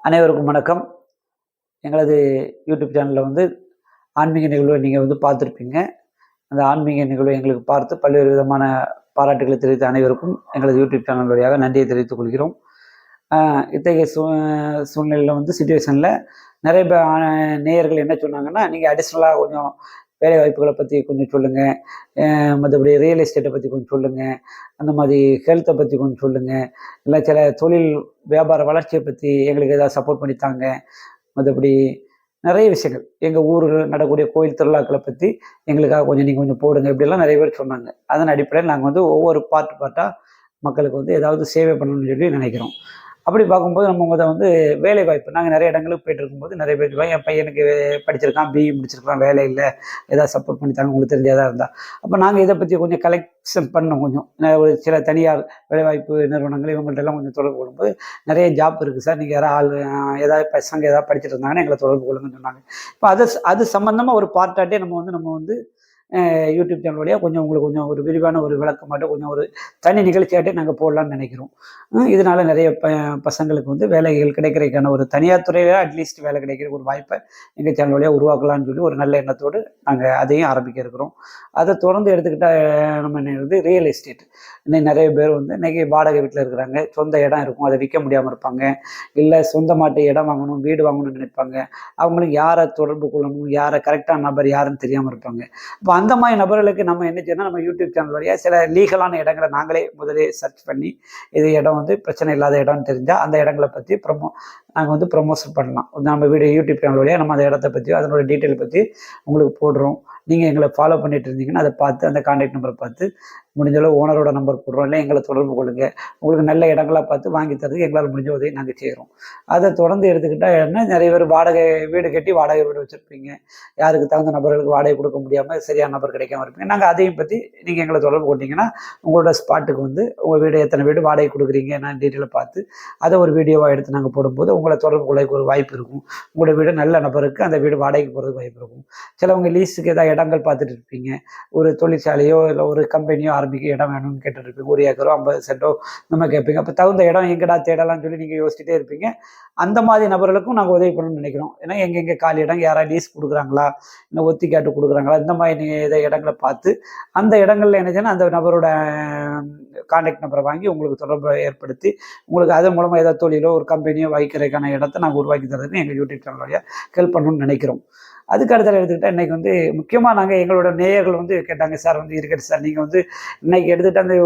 அனைவருக்கும் வணக்கம். எங்களது யூடியூப் சேனலில் வந்து ஆன்மீக நிகழ்வை நீங்கள் வந்து பார்த்துருப்பீங்க. அந்த ஆன்மீக நிகழ்வை எங்களுக்கு பார்த்து பல்வேறு விதமான பாராட்டுகளை தெரிவித்த அனைவருக்கும் எங்களது யூடியூப் சேனல் வழியாக நன்றியை தெரிவித்துக் கொள்கிறோம். இத்தகைய சூ சூழ்நிலையில் வந்து சுச்சுவேஷனில் நிறைய பே- நேயர்கள் என்ன சொன்னாங்கன்னா நீங்கள் அடிஷ்னலாக கொஞ்சம் வேலை வாய்ப்புகளை பற்றி கொஞ்சம் சொல்லுங்கள் மற்றபடி ரியல் எஸ்டேட்டை பற்றி கொஞ்சம் சொல்லுங்கள் அந்த மாதிரி ஹெல்த்தை பற்றி கொஞ்சம் சொல்லுங்கள் இல்லை சில தொழில் வியாபார வளர்ச்சியை பற்றி எங்களுக்கு ஏதாவது சப்போர்ட் பண்ணித்தாங்க மற்றபடி நிறைய விஷயங்கள். எங்கள் ஊரில் நடக்கூடிய கோயில் திருவிழாக்களை பற்றி எங்களுக்காக கொஞ்சம் நீங்கள் கொஞ்சம் போடுங்க. இப்படியெல்லாம் நிறைய பேர் சொன்னாங்க. அதன் அடிப்படையில் நாங்கள் வந்து ஒவ்வொரு பார்ட் பார்ட்டாக மக்களுக்கு வந்து ஏதாவது சேவை பண்ணணும்னு சொல்லி நினைக்கிறோம். அப்படி பார்க்கும்போது நம்ம அதை வந்து வேலை வாய்ப்பு நாங்கள் நிறைய இடங்களுக்கு போயிட்டு இருக்கும்போது நிறைய பேர் என் பையனுக்கு படிச்சிருக்கான் பிஇ முடிச்சிருக்கான் வேலை இல்லை ஏதாவது சப்போர்ட் பண்ணித்தாங்க உங்களுக்கு தெரிஞ்சதாக இருந்தால் அப்போ நாங்கள் இதை பற்றி கொஞ்சம் கலெக்ஷன் பண்ணோம் கொஞ்சம். ஒரு சில தனியார் வேலைவாய்ப்பு நிறுவனங்கள் இவங்கள்ட்டெல்லாம் கொஞ்சம் தொடர்பு கொள்ளும்போது நிறைய ஜாப் இருக்குது சார். நீங்கள் யாராவது ஆள் ஏதாவது பசங்க ஏதாவது படிச்சுட்டு இருந்தாங்கன்னா எங்களை தொடர்பு கொள்ளுங்கன்னு சொன்னாங்க. இப்போ அது அது சம்மந்தமாக ஒரு பார்ட்டாட்டே நம்ம வந்து நம்ம வந்து யூடியூப் சேனல் வழியாக கொஞ்சம் உங்களுக்கு கொஞ்சம் ஒரு விரிவான ஒரு விளக்கம் மட்டும் கொஞ்சம் ஒரு தனி நிகழ்ச்சியாட்டே நாங்கள் போடலாம்னு நினைக்கிறோம். இதனால் இதனால நிறைய ப பசங்களுக்கு வந்து வேலைகள் கிடைக்கிறதுக்கான ஒரு தனியார் துறையில் அட்லீஸ்ட் வேலை கிடைக்கிற ஒரு வாய்ப்பை எங்கள் சேனல் வழியாக உருவாக்கலாம்னு சொல்லி ஒரு நல்ல எண்ணத்தோடு நாங்கள் அதையும் ஆரம்பிக்க இருக்கிறோம். அதை தொடர்ந்து எடுத்துக்கிட்டால் நம்ம என்னது ரியல் எஸ்டேட் இன்னைக்கு நிறைய பேர் வந்து இன்னைக்கு வாடகை வீட்டில் இருக்கிறாங்க. சொந்த இடம் இருக்கும். அதை விற்க முடியாமல் இருப்பாங்க. இல்லை சொந்த மாட்டு இடம் வாங்கணும் வீடு வாங்கணும்னு நினைப்பாங்க. அவங்களுக்கு யாரை தொடர்பு கொள்ளணும் யாரை கரெக்டான நபர் யாருன்னு தெரியாமல் இருப்பாங்க. இப்போ அந்த மாதிரி நபர்களுக்கு நம்ம என்ன செய்யணும் நம்ம யூடியூப் சேனல் வழியாக சில லீகலான இடங்களை நாங்களே முதலே சர்ச் பண்ணி இது இடம் வந்து பிரச்சனை இல்லாத இடம்னு தெரிஞ்சால் அந்த இடங்களை பற்றி ப்ரமோ நாங்கள் வந்து ப்ரொமோஷன் பண்ணலாம். நம்ம வீடியோ யூடியூப் சேனல் வழியாக நம்ம அந்த இடத்த பற்றியோ அதனோட டீட்டெயில் பற்றி உங்களுக்கு போடுறோம். நீங்கள் எங்களை ஃபாலோ பண்ணிட்டு இருந்தீங்கன்னா அதை பார்த்து அந்த கான்டாக்ட் நம்பரை பார்த்து முடிஞ்ச அளவு ஓனரோட நம்பர் போடுறோம் இல்லை எங்களை தொடர்பு கொள்ளுங்கள் உங்களுக்கு நல்ல இடங்களாக பார்த்து வாங்கி தரதுக்கு எங்களால் முடிஞ்ச உதவி நாங்கள் செய்கிறோம் அதை தொடர்ந்து எடுத்துக்கிட்டால் என்ன? நிறைய பேர் வாடகை வீடு கட்டி வாடகை வீடு வச்சுருப்பீங்க. யாருக்கு தகுந்த நபர்களுக்கு வாடகை கொடுக்க முடியாமல் சரியான நபர் கிடைக்காம இருப்பீங்க. நாங்கள் அதையும் பற்றி நீங்கள் எங்களை தொடர்பு கொண்டீங்கன்னா உங்களோட ஸ்பாட்டுக்கு வந்து உங்கள் வீடு எத்தனை வீடு வாடகை கொடுக்குறீங்க நான் டீட்டெயிலை பார்த்து அதை ஒரு வீடியோவாக எடுத்து நாங்கள் போடும்போது உங்கள் தொடர்பு கொள்ளைக்கு ஒரு வாய்ப்பு இருக்கும். உங்களோட வீடு நல்ல நபருக்கு அந்த வீடு வாடகைக்கு போகிறதுக்கு வாய்ப்பு இருக்கும். சிலவங்க லீஸுக்கு ஏதாவது இடங்கள் பார்த்துட்டு இருப்பீங்க. ஒரு தொழிற்சாலையோ இல்லை ஒரு கம்பெனியோ ஆரம்பிக்க இடம் வேணும்னு கேட்டுட்டு இருப்பீங்க ஒரு ஏக்கரோ ஐம்பது சென்டோ நம்ம கேட்பீங்க. அப்போ தகுந்த இடம் எங்கடா தேடலாம்னு சொல்லி நீங்கள் யோசிச்சுட்டே இருப்பீங்க. அந்த மாதிரி நபர்களுக்கும் நாங்கள் உதவி பண்ணணும்னு நினைக்கிறோம். ஏன்னா எங்கெங்கே காலி இடம் யாராவது லீஸ் கொடுக்குறாங்களா? இல்லை ஒத்தி கேட்டு கொடுக்குறாங்களா? இந்த மாதிரி நீங்கள் இதை இடங்களை பார்த்து அந்த இடங்களில் என்னச்சுன்னா அந்த நபரோட கான்டாக்ட் நம்பரை வாங்கி உங்களுக்கு தொடர்பு ஏற்படுத்தி உங்களுக்கு அதன் மூலமாக ஏதாவது தொழிலோ ஒரு கம்பெனியோ வைக்கிற அதுக்கான இடத்த நாங்கள் உருவாக்கி தரதுன்னு எங்கள் யூடியூப் சேனல் வழியாக ஹெல்ப் பண்ணணும்னு நினைக்கிறோம். அதுக்கு அடுத்த எடுத்துக்கிட்டால் இன்றைக்கி வந்து முக்கியமாக நாங்கள் எங்களோட நேயர்கள் வந்து கேட்டாங்க சார் வந்து இருக்கட்டு சார். நீங்கள் வந்து இன்றைக்கி எடுத்துகிட்டு அந்த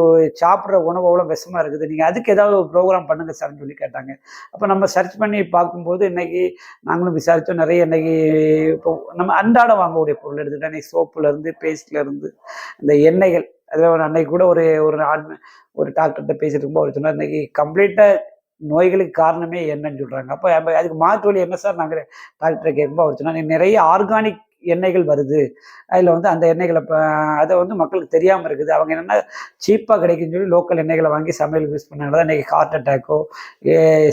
சாப்பிட்ற உணவு அவ்வளோ விஷமாக இருக்குது. நீங்கள் அதுக்கு ஏதாவது ஒரு ப்ரோக்ராம் பண்ணுங்கள் சார்னு சொல்லி கேட்டாங்க. அப்போ நம்ம சர்ச் பண்ணி பார்க்கும்போது இன்றைக்கி நாங்களும் விசாரித்தோம் நிறைய இன்றைக்கி இப்போ நம்ம அன்றாடம் வாங்கக்கூடிய பொருள் எடுத்துக்கிட்டால் இன்றைக்கி சோப்புலேருந்து பேஸ்ட்லேருந்து இந்த எண்ணெய்கள். அதில் ஒரு அன்னைக்கு கூட ஒரு ஒரு ஆண் ஒரு டாக்டர்கிட்ட பேசிட்டு இருக்கும்போது அவர் சொன்னார் இன்றைக்கி கம்ப்ளீட்டாக நோய்களுக்கு காரணமே என்னன்னு சொல்கிறாங்க அப்போ அதுக்கு மாற்று வழி என்ன சார்? நாங்கள் டாக்டரை கேட்கும்போது அவர் சொன்னார் நிறைய ஆர்கானிக் எண்ணெய்கள் வருது. அதில் வந்து அந்த எண்ணெய்களை இப்போ அதை வந்து மக்களுக்கு தெரியாமல் இருக்குது. அவங்க என்னென்னா சீப்பாக கிடைக்குன்னு சொல்லி லோக்கல் எண்ணெய்களை வாங்கி சமையல் யூஸ் பண்ணாங்க தான் இன்றைக்கி ஹார்ட் அட்டாக்கோ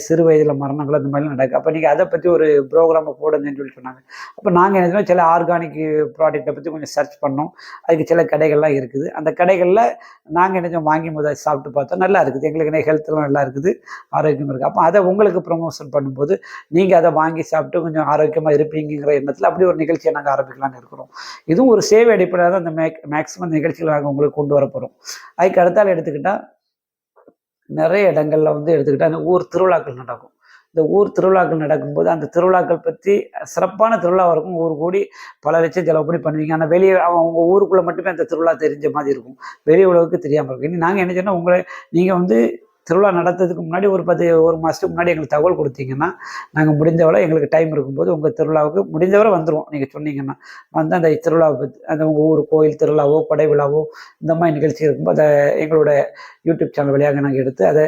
சிறு வயதில் மரணங்களோ இந்த மாதிரிலாம் நடக்குது. அப்போ நீங்கள் அதை பற்றி ஒரு ப்ரோக்ராமை போடுங்கன்னு சொல்லி சொன்னாங்க. அப்போ நாங்கள் என்ன சில ஆர்கானிக் ப்ராடக்ட்டை பற்றி கொஞ்சம் சர்ச் பண்ணோம். அதுக்கு சில கடைகள்லாம் இருக்குது. அந்த கடைகளில் நாங்கள் என்ன வாங்கி முதல் சாப்பிட்டு பார்த்தோம். நல்லா இருக்குது. எங்களுக்கு என்ன ஹெல்த்லாம் நல்லா இருக்குது. ஆரோக்கியமாக இருக்குது. அப்போ அதை உங்களுக்கு ப்ரொமோஷன் பண்ணும்போது நீங்கள் அதை வாங்கி சாப்பிட்டு கொஞ்சம் ஆரோக்கியமாக இருப்பீங்கிற எண்ணத்தில் அப்படி ஒரு நிகழ்ச்சியை நாங்கள் ஆரம்பிக்கலாம்னு இருக்கிறோம். இதுவும் ஒரு சேவை அடிப்படையாக தான் இந்த மேக் மேக்ஸிமம் நிகழ்ச்சிகளை நாங்கள் உங்களுக்கு கொண்டு வர போகிறோம் அதுக்கு அடுத்தால் எடுத்துக்கிட்டால் நிறைய இடங்கள்ல வந்து எடுத்துக்கிட்டால் அந்த ஊர் திருவிழாக்கள் நடக்கும். இந்த ஊர் திருவிழாக்கள் நடக்கும்போது அந்த திருவிழாக்கள் பற்றி சிறப்பான திருவிழாவாக இருக்கும். ஊர் கூடி பல லட்சம் செலவு பண்ணி பண்ணுவீங்க. ஆனால் வெளியே அவங்க ஊருக்குள்ளே மட்டுமே அந்த திருவிழா தெரிஞ்ச மாதிரி இருக்கும். வெளி உலகுக்கு தெரியாமல் இருக்கும். இனி நாங்கள் என்ன சொன்னால் உங்களை நீங்கள் வந்து திருவிழா நடத்துறதுக்கு முன்னாடி ஒரு பத்து ஒரு மாதத்துக்கு முன்னாடி எங்களுக்கு தகவல் கொடுத்தீங்கன்னா நாங்கள் முடிந்தவரை எங்களுக்கு டைம் இருக்கும்போது உங்கள் திருவிழாவுக்கு முடிந்தவரை வந்துடுவோம் நீங்கள் சொன்னீங்கன்னா வந்து அந்த திருவிழாவை பற்றி அந்த உங்கள் ஊர் கோயில் திருவிழாவோ கொடை விழாவோ இந்த மாதிரி நிகழ்ச்சி இருக்கும்போது அதை எங்களோட யூடியூப் சேனல் வழியாக நாங்கள் எடுத்து அதை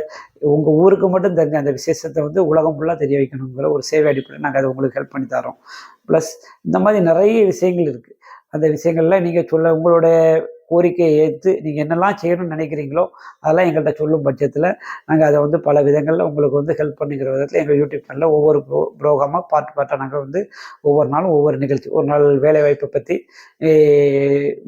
உங்கள் ஊருக்கு மட்டும் தெரிஞ்ச அந்த விசேஷத்தை வந்து உலகம் ஃபுல்லாக தெரிய வைக்கணுங்கிற ஒரு சேவை அடிப்படையில் நாங்கள் அதை உங்களுக்கு ஹெல்ப் பண்ணி தரோம் ப்ளஸ் இந்த மாதிரி நிறைய விஷயங்கள் இருக்குது அந்த விஷயங்கள்லாம் நீங்கள் சொல்ல உங்களோட கோரிக்கையை ஏற்று நீங்கள் என்னெல்லாம் செய்யணும்னு நினைக்கிறீங்களோ அதெல்லாம் எங்கள்கிட்ட சொல்லும் பட்சத்தில் நாங்கள் அதை வந்து பல விதங்களில் உங்களுக்கு வந்து ஹெல்ப் பண்ணுங்கிற விதத்தில் எங்கள் யூடியூப் சேனலில் ஒவ்வொரு ப்ரோ ப்ரோக்ராமாக பார்ட் பார்ட்டாக நாங்கள் வந்து ஒவ்வொரு நாளும் ஒவ்வொரு நிகழ்ச்சி ஒரு நாள் வேலைவாய்ப்பை பற்றி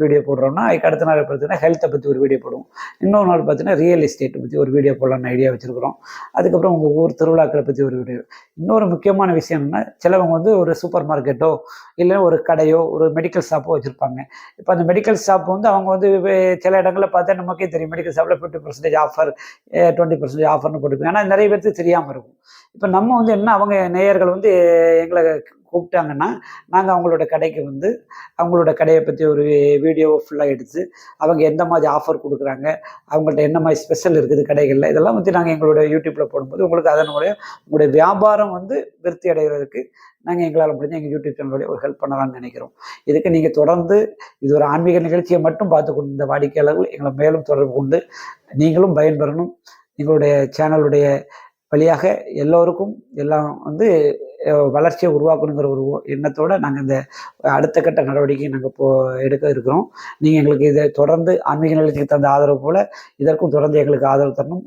வீடியோ போடுறோம்னா அதுக்கு அடுத்த நாள் பார்த்தீங்கன்னா ஹெல்த்தை பற்றி ஒரு வீடியோ போடுவோம். இன்னொரு நாள் பார்த்தீங்கன்னா ரியல் எஸ்டேட்டை பற்றி ஒரு வீடியோ போடலாம்னு ஐடியா வச்சுருக்கிறோம். அதுக்கப்புறம் உங்கள் ஊர் திருவிழாக்களை பற்றி ஒரு வீடியோ இன்னொரு முக்கியமான விஷயம்னா சிலவங்க வந்து ஒரு சூப்பர் மார்க்கெட்டோ இல்லை ஒரு கடையோ ஒரு மெடிக்கல் ஷாப்போ வச்சுருப்பாங்க. இப்போ அந்த மெடிக்கல் ஷாப் வந்து அவங்க வந்து சில இடங்களில் பார்த்தா நமக்கே தெரியும் மெடிக்கல் ஷாப்பில் fifty percentage offer twenty percentage ஆஃபர்னு போட்டுருப்பாங்க ஆனால் நிறைய பேருக்கு தெரியாமல் இருக்கும். இப்போ நம்ம வந்து என்ன அவங்க நேயர்கள் வந்து எங்களை கூப்பிட்டாங்கன்னா நாங்கள் அவங்களோட கடைக்கு வந்து அவங்களோட கடையை பற்றி ஒரு வீடியோ ஃபுல்லாக எடுத்து அவங்க எந்த மாதிரி ஆஃபர் கொடுக்குறாங்க அவங்கள்ட்ட என்ன மாதிரி ஸ்பெஷல் இருக்குது கடைகளில் இதெல்லாம் வந்து நாங்கள் எங்களோட யூடியூப்பில் போடும்போது உங்களுக்கு அதனுடைய உங்களுடைய வியாபாரம் வந்து விருத்தி அடைகிறதுக்கு நாங்கள் எங்களால் முடிஞ்ச எங்கள் யூடியூப் சேனலுடைய ஒரு ஹெல்ப் பண்ணலாம்னு நினைக்கிறோம். இதுக்கு நீங்கள் தொடர்ந்து இது ஒரு ஆன்மீக நிகழ்ச்சியை மட்டும் பார்த்து கொண்டு இந்த வாடிக்கையாளர்கள் எங்களை மேலும் தொடர்பு கொண்டு நீங்களும் பயன்பெறணும். எங்களுடைய சேனலுடைய வழியாக எல்லோருக்கும் எல்லாம் வந்து வளர்ச்சியை உருவாக்கணுங்கிற ஒரு எண்ணத்தோடு நாங்கள் இந்த அடுத்த கட்ட நடவடிக்கை நாங்கள் போ எடுக்க இருக்கிறோம். நீங்கள் எங்களுக்கு இதை தொடர்ந்து ஆன்மீக நிகழ்ச்சிக்கு தந்த ஆதரவு போல் இதற்கும் தொடர்ந்து எங்களுக்கு ஆதரவு தரணும்.